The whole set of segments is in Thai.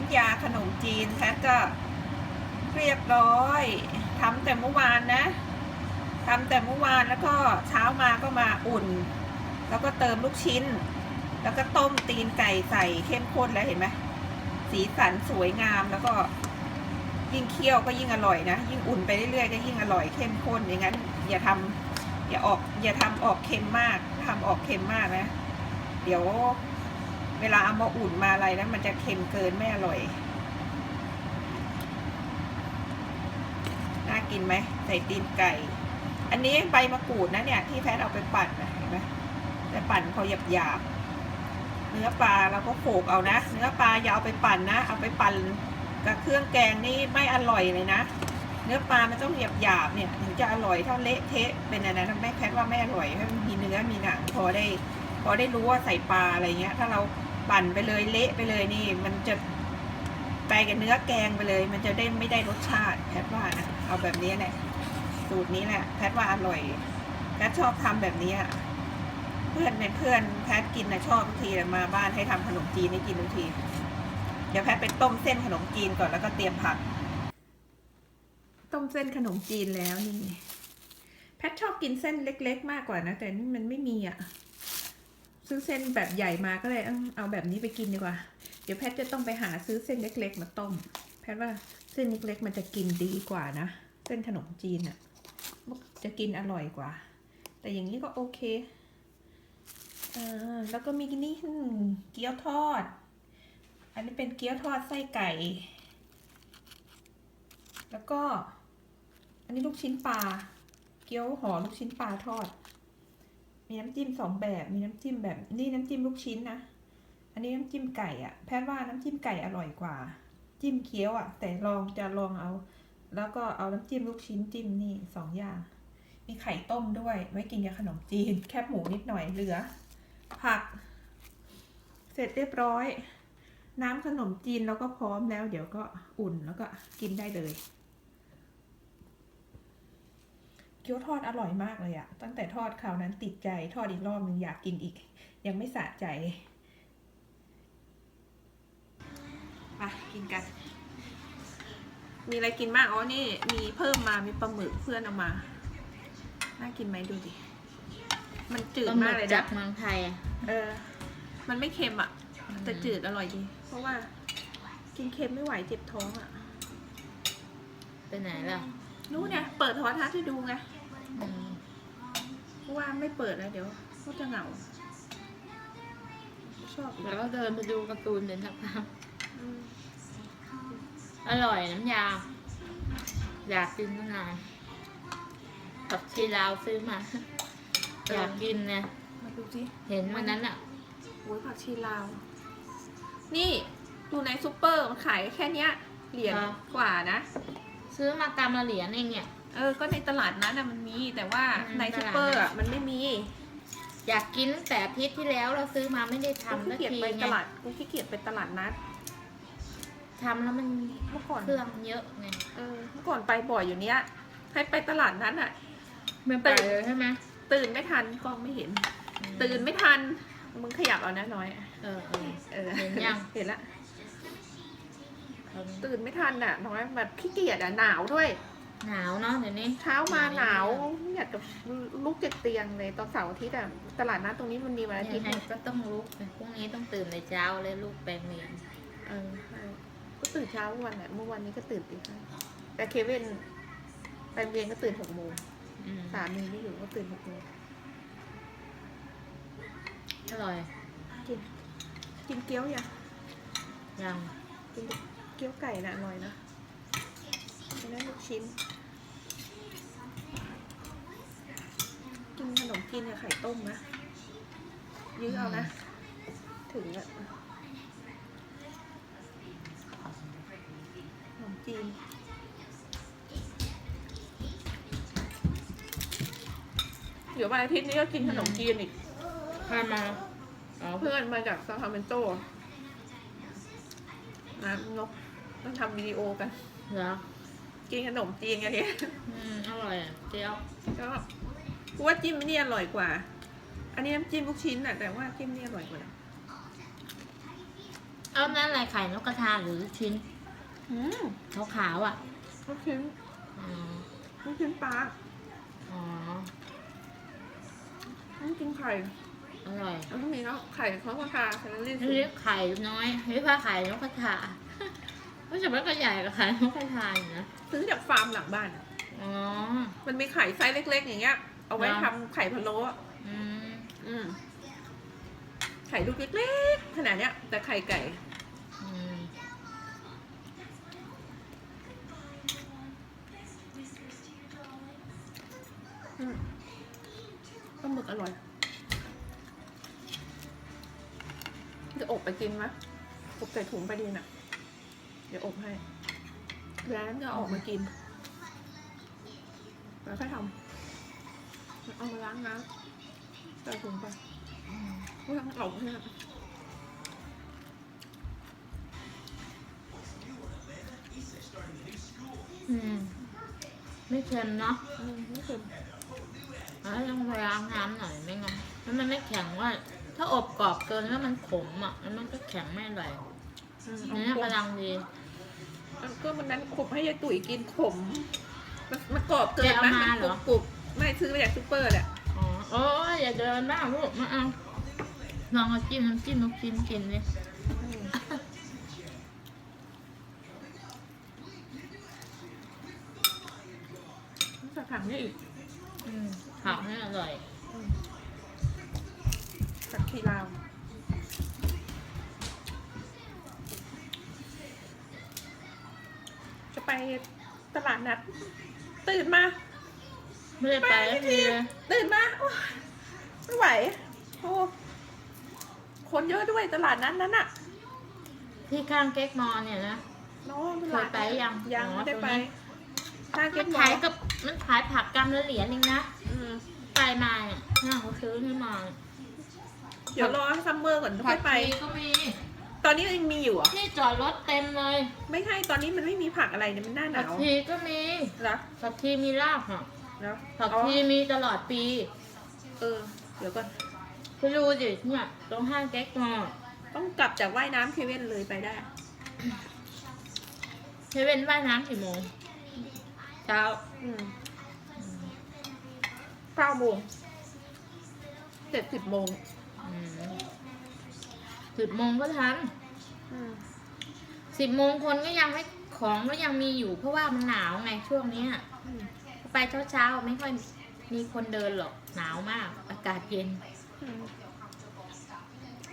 น้ำยาขนมจีนแพทก็เรียบร้อยทำแต่เมื่อวานนะทำแต่เมื่อวานแล้วก็เช้ามาก็มาอุ่น แล้วก็เติมลูกชิ้น แล้วก็ต้มตีนไก่ใส่เข้มข้นแล้วเห็นไหมสีสันสวยงามแล้วก็ยิ่งเคี่ยวก็ยิ่งอร่อยนะ ยิ่งอุ่นไปเรื่อยๆก็ยิ่งอร่อยเข้มข้นอย่างนั้น อย่าทำอย่าออกอย่าทำออกเค็มมากทำออกเค็มมากนะ เดี๋ยว เวลาเอามาอุ่นมาอะไรนะมันจะเค็มเกินไม่อร่อย น่ากินไหมใส่ตีนไก่ อันนี้ใบมะกรูดนะเนี่ยที่แพทเอาไปปั่นนะเห็นไหมแต่ปั่นเขาหยาบหยาบเนื้อปลาเราก็โขลกเอานะ เนื้อปลาอย่าเอาไปปั่นนะ เอาไปปั่นกับเครื่องแกงนี่ไม่อร่อยเลยนะ เนื้อปลามันต้องหยาบหยาบเนี่ยถึงจะอร่อยถ้าเละเทะเป็นอะไรนะแม่แพทว่าไม่อร่อยให้มันมีเนื้อมีหนังพอได้พอได้รู้ว่าใส่ปลาอะไรเงี้ย ถ้าเรา ปั่นไปเลยเละไปเลยนี่ มันจะไปกับเนื้อแกงไปเลย มันจะได้ไม่ได้รสชาติแพทว่านะเอาแบบนี้แหละสูตรนี้แหละแพทว่าอร่อยแพทชอบทำแบบนี้อะเพื่อนในเพื่อนแพทกินนะชอบทุกทีมาบ้านให้ทำขนมจีนให้กินทุกที เดี๋ยวแพทไปต้มเส้นขนมจีนก่อนแล้วก็เตรียมผัก ต้มเส้นขนมจีนแล้วนี่แพทชอบกินเส้นเล็ก ๆ มากกว่านะ แต่นี่มันไม่มีอะ ซื้อเส้นแบบใหญ่มาก็เลยเอาแบบนี้ไปกินดีกว่า เดี๋ยวแพทย์จะต้องไปหาซื้อเส้นเล็ก ๆ มาต้ม แพทย์ว่าเส้นเล็กๆมันจะกินดีกว่านะ เส้นขนมจีนอะจะกินอร่อยกว่า แต่อย่างนี้ก็โอเคอ่าแล้วก็มีนี่เกี๊ยวทอด อันนี้เป็นเกี๊ยวทอดไส้ไก่ แล้วก็ อันนี้ลูกชิ้นปลา เกี๊ยวห่อลูกชิ้นปลาทอด มีน้ำจิ้มสองแบบ มีน้ำจิ้มแบบนี่น้ำจิ้มลูกชิ้นนะ อันนี้น้ำจิ้มไก่อะแพทย์ว่าน้ำจิ้มไก่อร่อยกว่า จิ้มเกี๊ยวอะแต่ลองจะลองเอา แล้วก็เอาน้ำจิ้มลูกชิ้นจิ้มนี่สองอย่าง มีไข่ต้มด้วย ไว้กินกับขนมจีน แคบหมูนิดหน่อยเหลือ ผัก เสร็จเรียบร้อย น้ำขนมจีนเราก็พร้อมแล้ว เดี๋ยวก็อุ่นแล้วก็กินได้เลย เกี๊ยวทอดอร่อยมากเลยอะตั้งแต่ทอดคราวนั้นติดใจทอดอีกรอบหนึ่งอยากกินอีก ยังไม่สะใจ มากินกัน มีอะไรกินบ้างอ๋อนี่มีเพิ่มมามีปลาหมึกเพื่อนเอามา น่ากินไหมดูดิ มันจืดปลาหมึมากกเลยจานะกเมืองไทยอะเออ มันไม่เค็มอะแต่จืดอร่อยดี เพราะว่า กินเค็มไม่ไหวเจ็บท้องอะไปไหนล่ะ รู้เนี่ยเปิดโทรทัศน์ให้ดูไงอืม เพราะว่าไม่เปิดแล้วเดี๋ยวเขาจะเหงา ชอบอีกแล้วก็เดินไปดูการ์ตูนเดินสักพักอืมอร่อยน้ำยา อยากกินตั้งนานผักชีลาวซื้อมา อยากกินนะมาดูสิเห็นวันนั้นอะ โอ้ยผักชีลาว นี่ดูในซูเปอร์มันขายแค่เนี้ย เหรียญครับกว่านะ ซื้อมากำละเหรียญเองเนี่ย เออ ก็ในตลาดนั้นอะมันมี แต่ว่าอืมในตซูลาดเปอร์นั้อะนมันไม่มีอยากกินตั้งแต่อาทิตย์ที่แล้วเราซื้อมาไม่ได้กูทำขี้สักเกียจทีไปไงตลาดกูขี้เกียจไปตลาดนัด ทำแล้วมันเมื่อก่อนเครื่องเยอะไงเออเมื่อก่อนไปบ่อยอยู่เนี้ยให้ไปตลาดนั้นอะไม่ไปเลยใช่ไหมตื่นไม่ทันกล้องไม่เห็น ตื่นไม่ทัน มึงขยับเอานะน้อย เออเออ เออเห็นยัง เห็นละเอาตื่นไม่ทันอะน้อยแบบขี้เกียจอะหนาวด้วย หนาวเนาะเดี๋ยวนี้ เช้ามาหนาวอยากกับลุกจากเตียงเลยตอนเสาร์อาทิตย์อะตลาดนัดตรงนี้มันมีวันอาทิตยังย์ไงก็ต้องลุกพรุ่งนี้ต้องตื่นในเช้าเลยลูกไปเรียนเออใช่ก็ตื่นเช้าทุกวันแหละเมื่อวันนี้ก็ตื่นตีห้าแต่เควินไปโรงเรียนก็ตื่นหกโมงอืมสามีไม่อยู่ก็ตื่นหกโมงอร่อยกิน กินเกี๊ยวยังยังกินเกี๊ยวไก่น่ะอร่อยนะ กินได้ลูกชิ้น กินขนมจีนกับไข่ต้มนะ ยื้อเอานะ ถึงอะขนมจีนเดี๋ยววันอาทิตย์นี้ก็กินขนมจีนอีกข้ามาอ๋อเพื่อนมาจากซาคราเมนโตนะนกต้องทำวิดีโอกัน เหรอ กินขนมจีนกันเนี่ยอืมอร่อยอะเจียวก็กูว่าจิ้มนี่อร่อยกว่า อันนี้น้ำจิ้มลูกชิ้นน่ะแต่ว่าจิ้มนี่อร่อยกว่าเอานั่นอะไรไข่นกกระทาหรือชิ้นอืมขาวๆอะลูกชิ้นอ๋อลูกชิ้นปลาอ๋อต้องกินไข่อร่อยแล้วก็มีแล้วไข่เขาก็ทาแคลอรี่สูนี่งเรียกไข่น้อยเฮ้ยว่าไข่นกกระทา ก็จะมันก็ใหญ่กับไข่นกกระทาอยู่นะซื้อจากฟาร์มหลังบ้านอะอ๋อ มันมีไข่ไซส์เล็ก ๆ อย่างเงี้ย เอาไว้เหรอทำไข่พะโล้อะอืมอืม ไข่ลูกเล็กๆขนาดเนี้ย แต่ไข่ไก่ อืมอืมปลาหมึกอร่อยจะอบไปกินไหมอบใส่ถุงไปดีน่ะ เดี๋ยวอบให้แล้วจะเอาออกมากิน แล้วค่อยทำเอามาล้างน้ำใส่ถุงไปไม่ต้องเอาเนี่ยอืม ไม่เค็มเนาะอืมไม่เค็มแล้วต้องไปล้างน้ำหน่อยไม่งั้นแล้วมันไม่แข็งว่า ถ้าอบกรอบเกินแล้วมันขมอะแล้วมันก็แข็งไม่อร่อยอืมอันนี้กำลังดี เอาก็มันนั้นขมให้ยายตุ๋ยกินขม มันมันกรอบเกินแกเอานะมามันเหกรรุอบกรุบไม่ซื้อมาจากซูเปอร์แหละอ๋อโอ้ยอย่าเดินบ้างลูกมาเอาลองเอาจิ้มน้ำจิ้มลูกชิ้นกินดิอืมใส่ถังนี่อีกอืมผักให้อร่อยจากทีลาว ไปตลาดนัด ตื่นมาไม่ได้ไปแล้วทีเลยตื่นมาโอ๊ยไม่ไหวโอ้คนเยอะด้วยตลาดนั้นนั้นอะที่ข้างเก๊กมอเนี่ยนะน้องตเคลายดไปยังยังอ๋อไม่ได้ไปตรงนี้ข้างเก็มับนหมอขายกับมันขายผักกำละเหรียญเองนะ อืมไปมาเนี่ยน่าเขาซื้อให้มาเดี๋ยวรอให้ซัมเมอร์ก่อนค่อยไปชีก็มี ตอนนี้ยังมีอยู่เหรอะที่จอดรถเต็มเลยไม่ใช่ตอนนี้มันไม่มีผักอะไรเนี่ยมันหน้าหผันากวชีก็มีเหรอผักชีมีรากอะเหรอผักอ๋อชีมีตลอดปีเออเดี๋ยวก่อนไปดูดิเนี่ยตรงห้างเก๊กมอต้องกลับจากว่ายน้ำเคเว่นเลยไปได้เซเว่นว่ายน้ำกี่โมงเช้าอืมเก้าโมงเจ็ดสิบโมง สิบโมงก็ทันอืมสิบโมงคนก็ยังไม่ของก็ยังมีอยู่ เพราะว่ามันหนาวไงช่วงเนี้ย อืมไปเช้าเช้าๆไม่ค่อยมีคนเดินหรอกหนาวมาก อากาศเย็น อืม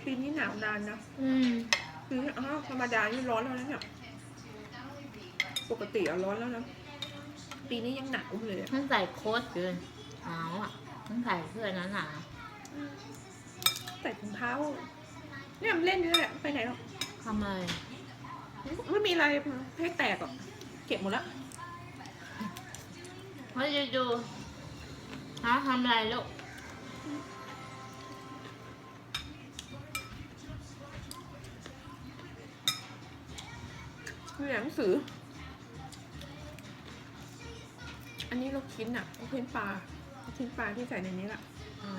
ปีนี้หนาวนานนะอืม ปีนี้อ้าวธรรมดานี่ร้อนแล้วนะเนี่ยปกติอะร้อนแล้วนะปีนี้ยังหนาวอยู่เลยอะต้องใส่โค้ทอยู่เลยหนาวอะต้องใส่เสื้อหนาหนาใส่ถุงเท้า เนี่ยมันเล่นอยู่นั่นแหละไปไหนหรอกๆทำอะไรไม่มีอะไรให้แตกหรอกเก็บหมดแล้วเพราะจะดูฮะทำอะไรลูกเรียนหนังสือ อันนี้ลูกชิ้นอะลูกชิ้นปลาลูกชิ้นปลาที่ใส่ในนี้แหละอ๋อ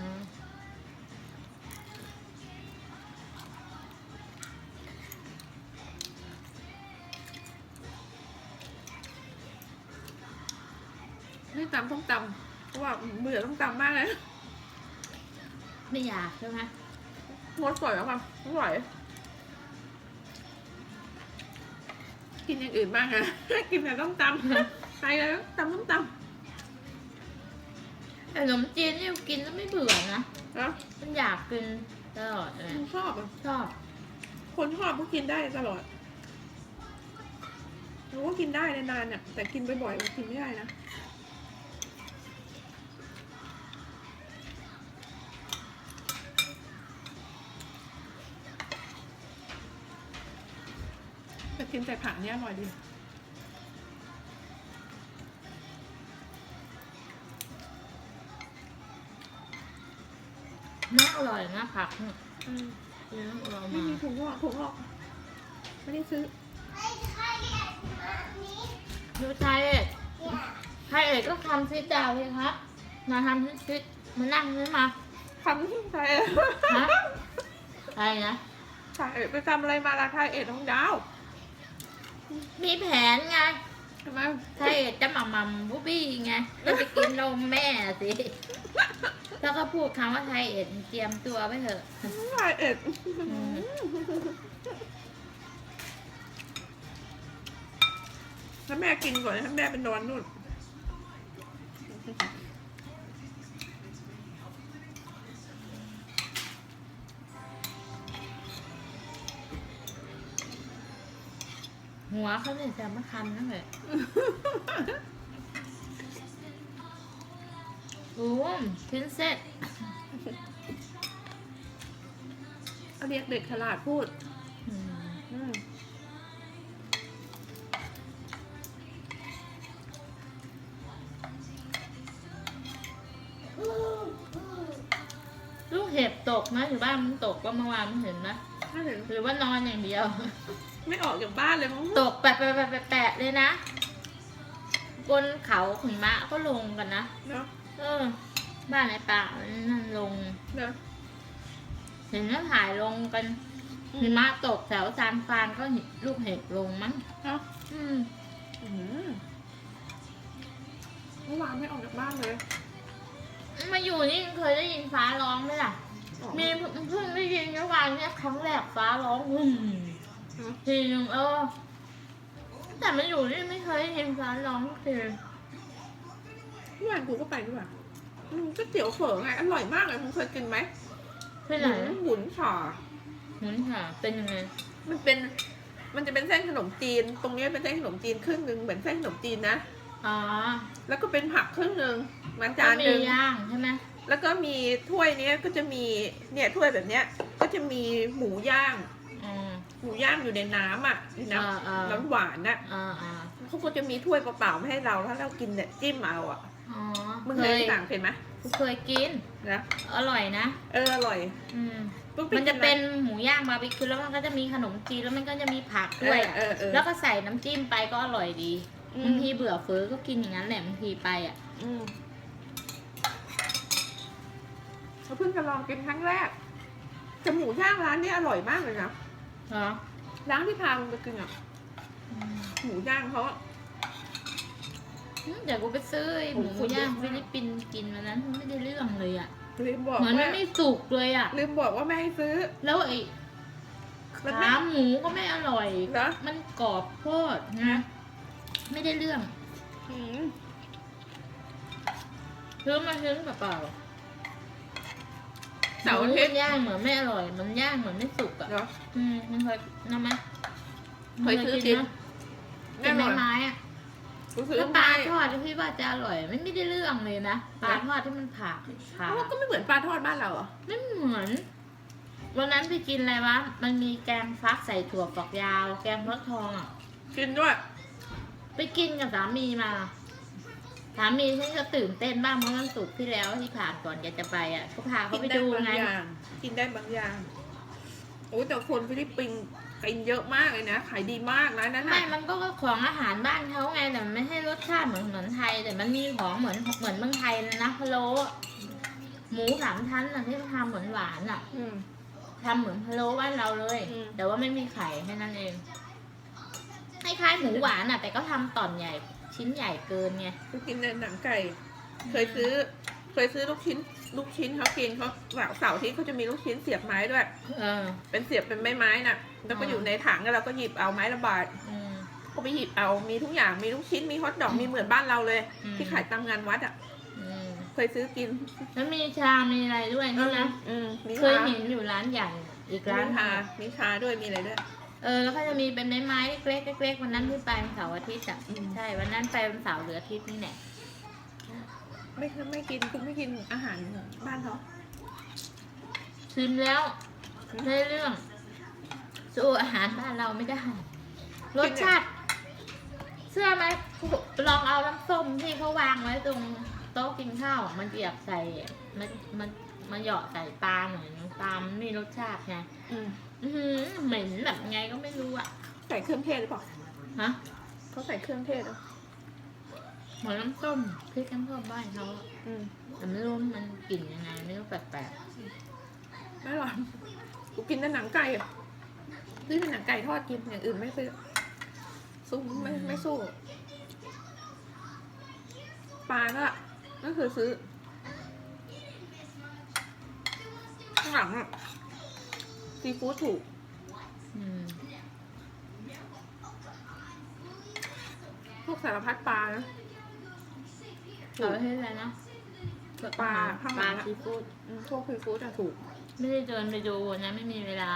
ไม่ตำต้องตำเพราะว่าเบื่อต้องตำมากเลยไม่อยากใช่ไหมงดก่อนแล้วค่ะไม่ไหวกินอย่างอื่นบ้างอะกินแต่ต้องตำไปเลยตำต้องตแต่ขนมจีนนี่กินแล้วไม่เบื่อนะำแล้วมันอยากกินตลอดเลยชอบอะชอบ คนชอบก็กินได้ตลอดรู้ว่ากินได้นานๆเนี่ยแต่กินบ่อยๆกินไม่ได้นะ แต่กินแต่ผักเนี่ยอร่อยดีน่าอร่อยนะผักเนี่ยอืมเนื้อเราไม่มามีถุงหรอกถุงหรอกไม่ได้ซื้อ ดูไทยเอกไทยเอกก็ทำซิดดาวเลยครับ มาทำซิดมานั่งนี่มา ทำที่ใส่ฮะ อะไรนะถ่ายเอ็ดไปทำอะไรมาล่ะถ่ายเอ็ดของดาว มีแผนไงทำไมถ้าเอ็ดจะหม่ำหม่ำบูบี้ไงจะไปกินนมแม่สิแล้วก็พูดคำว่าไทยเอ็ดเตรียมตัวไว้เถอะถ่ายเอ็ดถ้าแม่กินก่อนถ้าแม่ไปนอนนู่น หัวเขาเนี่ยจะมาคันนั่นแหละโอ้มพินเซ็ตเอาเรียกเด็กฉลาดพูดอืมอืมลูกเห็บตกนะอยู่บ้านมันตกว่าเมื่อวานมันเห็นนะถ้าเห็นหรือว่านอนอย่างเดียว ไม่ออกจากบ้านเลยมั้งตกแปะแปะแปะแปะแปะเลยนะ บนเขาขุนมะก็ลงกันนะเนาะเออ บ้านในป่านั่นลงเนาะเห็นว่าถ่ายลงกันอืมหิมะตกแถวซานฟรานก็เห็นลูกเห็บลงมั้งเนาะอืมอืมเมื่อวานไม่ออกจากบ้านเลยมาอยู่นี่เคยได้ยินฟ้าร้องไหมล่ะออกมีเพิ่งได้ยินเมื่อวานเนี่ยครั้งแรกฟ้าร้องวุ่มอืม ทีนึงเออ แต่มาอยู่นี่ไม่เคยได้ยินฟ้าร้องทีเมื่อวานกูก็ไปด้วยอืมก๋วยเตี๋ยวเฝอไงอร่อยมากเลยมึงเคยกินไหมที่ไหนอืมหมุนฉ่าหมุนค่ะ เป็นยังไง มันเป็น มันจะเป็นเส้นขนมจีน ตรงนี้เป็นเส้นขนมจีนครึ่งหนึ่งเหมือนเส้นขนมจีนนะ อ๋อแล้วก็เป็นผักครึ่งหนึ่งมันก็จานมีหนึ่งย่างใช่ไหมแล้วก็มีถ้วยเนี้ยก็จะมีเนี่ยถ้วยแบบเนี้ยก็จะมีหมูย่างอืม หมูย่างอยู่ในน้ำอะในน้อ่าอ่าำน้ำหวานน่ะอ่าอ่าเขาก็จะมีถ้วยเปล่าๆมาให้เราถ้าเรากินเนี่ยจิ้มเอาอะอ๋อมึงเคเคยยสั่งเป็นไหมเคยกิน นะอร่อยนะ เอออร่อยอืมปุ๊บมันจะเป็นหมูย่างบาร์บีคิวแล้วมันก็จะมีขนมจีนแล้วมันก็จะมีผักเอด้วยอเออเออแล้วก็ใส่น้ำจิ้มไปก็อร่อยดีอืบามงทีเบื่อเฟ้อก็กินอย่างนั้นแหละบางทีไปอะ อืมเราเพิ่งจะลองกินครั้งแรกแต่หมูย่างร้านนี้อร่อยมากเลยนะ เหรอร้านที่พามึงไปกินอะอืมหมูย่างเขาอะเดี๋ยวกูไปซื้อไอ้หโอ้มูโหย่างเยอะมากฟิลิปปินส์กินวันนั้นไม่ได้เรื่องเลยอะลืมบอกเหมือนมัว่านไม่สุกเลยอะ ลืมบอกว่าไม่ให้ซื้อ แล้วไอ้มันขาไม่หมูก็ไม่อร่อยเหรอมันกรอบโคตรนะไม่ได้เรื่องอืม ซื้อมาซื้อเปล่า เสาร์อาทิตย์หมูย่างเหมือนไม่อร่อย มันย่างเหมือนไม่สุกอะเหรออืมมันเคยน้ำไหมเคยซื้อกินนะแน่เป็นนอนไม้ๆอะกูซื้อแล้วปมาลาทอดที่พี่ว่าจะอร่อย ไม่ไม่ได้เรื่องเลยนะ ปลาทอดที่มันผ่าผ่าเอ้าก็ไม่เหมือนปลาทอดบ้านเราเหรอไม่เหมือน วันนั้นไปกินอะไรวะ มันมีแกงฟักใส่ถั่วฝักยาว แกงฟักทองอะ กินด้วย ไปกินกับสามีมา สามีฉันก็ตื่นเต้นบ้างเมื่อวันศุกร์ที่แล้วที่ผ่านก่อนแกจะไปอะก็พาเขาไปดูบางไงอย่าง กินได้บางอย่างโอ้ยแต่คนฟิลิปปินส์กินเยอะมากเลยนะ ขายดีมากนะนั่นไม่น่ะมันก็ของอาหารบ้านเขาไงแต่มันไม่ให้รสชาติเหมือนเหมือนไทย แต่มันมีของเหมือนเหมือนเมืองไทยเลยนะพะโล้หมูสามชั้นอะที่ทำเหมือนหวานอะอืม ทำเหมือนพะโล้บ้านเราเลย อืม แต่ว่าไม่มีไข่แค่นั้นเองคล้ายๆหมูหวานอะ แต่ก็ทำตอนใหญ่ ชิ้นใหญ่เกินไงกูกินแต่หนังไก่ เคยซื้อ เคยซื้อลูกชิ้น ลูกชิ้นเขากินเขาเสาร์เสาร์อาที่เขาจะมีลูกชิ้นเสียบไม้ด้วย เออ เป็นเสียบเป็นไม้ไม้ๆน่ะ แล้วก็อ่าอยู่ในถังแล้วเราก็หยิบเอาไม้ละบาทอืมก็ไปหยิบเอามีทุกอย่างมีลูกชิ้นมีฮอทดอกมีเหมือนบ้านเราเลย อืม ที่ขายตามงานวัดอะ อืมเคยซื้อกินแล้วมีชา มีอะไรด้วยนี่นะอืมมีเคยชาเห็นอยู่ร้านใหญ่อีกร้านมีหนึ่ชางมีชาด้วยมีอะไรด้วย เออแล้วก็จะมีเป็นไม้ๆเล็กๆเล็กๆวันนั้นที่ไปวันเสาร์อาทิตย์อะอืมใช่วันนั้นไปวันเสาร์หรืออาทิตย์นี่แหละไม่ไม่กินคุณไม่กินอาหารบ้านเขาชิมแล้วได้เรื่องสู้อาหารบ้านเราไม่ได้รสชาติเชื่อไหมลองเอาน้ำส้มที่เขาวางไว้ตรงโต๊ะกินข้าวอะมันเหยียบใส่มันมันมันเหยาะใส่ปลาหน่อยนึงปลามันมีรสชาติไง อืมอื้อหือเหม็นแบบไงก็ไม่รู้อะใส่เครื่องเทศหรือเปล่าฮะเขาใส่เครื่องเทศเหรอเหมือนน้ำส้มพริกน้ำส้มบ้านเขาอะอืมแต่ไม่รู้มันกลิ่นยังไงไม่รู้แปลกไม่หรอกกูกินแต่หนังไก่อะๆซื้อเป็นหนังไก่ทอดกินอย่างอื่นไม่ซื้อซุ้มไม่ไม่สู้ปลาก็ก็คือซื้อข้างหลังอะ ซีฟู้ดถูกอืมพวกสารพัดปลานะถูเอากไว้ให้อะไรนะปลาข้างหปลัลางอะซีฟู้ดอืมพวกซีฟู้ดอะถูก ไม่ได้เดินไปดูนะไม่มีเวลา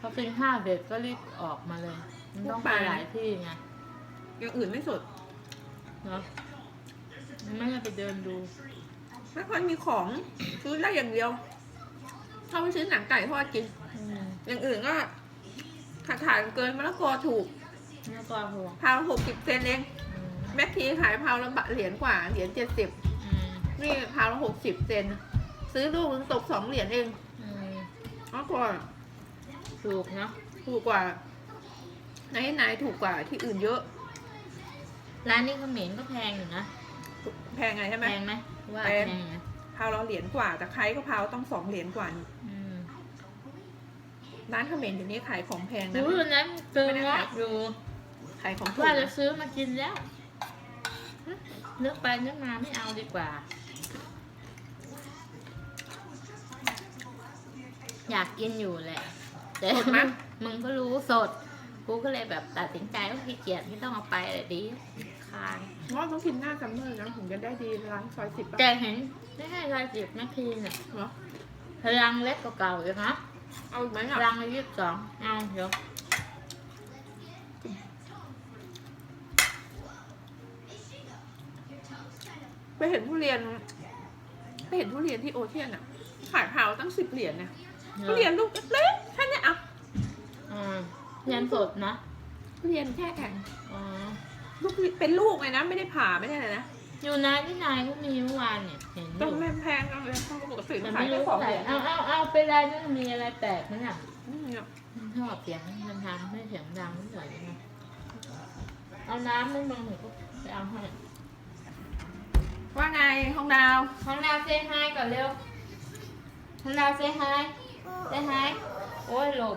พอกินข้าวเสร็จก็รีบออกมาเลย มันต้องไปหลายที่ไงอย่างอื่นไม่สด เนาะมันไม่ได้ไปเดินดู ไม่ค่อยมีของ ซื้อได้อย่างเดียว ถ้าไปซื้อหนังไก่ทอดกินอืมอย่างอื่นก็ขาดขายเกินมะละกอถูกแล้วก็หัวพาวหกสิบเซนเองอืมแม็กทีขายพาวละบาทเหรียญกว่า เหรียญเจ็ดสิบอืมนี่พาวละหกสิบเซน ซื้อลูกนึงตกสองเหรียญเองอืมมากกว่าถูกเนาะ ถูกกว่าไหนไหนถูกกว่าที่อื่นเยอะ ร้านนี้เขมิ้นก็แพงอยู่นะ แพงไงใช่ไหมแพงไหมว่าแพแพงงนะ พาวเราเหรียญกว่าแต่ใครก็พาวต้องสองเหรียญกว่านี่อืมร้านเขมรอยู่นี้ขายของแพงนะดูวันนั้นเจอไม่ได้เงาะขายอยู่ขายของถูกว่าจะนะซื้อมากินแล้วนึกไปนึกมาไม่เอาดีกว่า อยากกินอยู่แหละ แต่สดไหมมึงก็รู้สด กูก็เลยแบบตัดสินใจว่าขี้เกียจไม่ต้องเอาไปเลยดี คานว่าต้องกินหน้าซัมเมอร์นะถึงจะได้ดีร้านซอยสิบแต่เห็นไม่ให้รายจิบนะคีเนี่ยเหรอพลังเล็กกว่าเก่าอีกนะเอาอีกไหมพอะลังละยี่สิบสองเอาเดี๋ยวไปเห็นทุเรียนไปเห็นทุเรียนที่โอเชียนอะ ขายพาวตั้งสิบเหรียญนะทุเรียนลูกเล็กๆแค่เนี้ยอะอืมเรียนสดนะทุเรียนแค่แข็ง อ๋อ ลูกเป็นลูกเลยนะไม่ได้ผ่าไม่ได้อะไรนะอยู่นายที่นายก็มีเมื่อวานเนี่ยเห็นอต้องยู่แม่แพงจังเลยเขาปกติแต่ขายไม่แค่รู้สองใส่เหรียญเอาเอาเอาไปไรนั่นมีอะไรแปลกไหมเนี่ยอืมเนี่ยมันชอบเสียงมันทำไม่เสียงดังไม่ใส่นะเอาน้ำไม่มาหนูก็ไปเอาให้ว่าไงห้องดาวของดาวเซฮายก่อนเร็วของดาวเซฮายเซฮายโอ้ยหลบ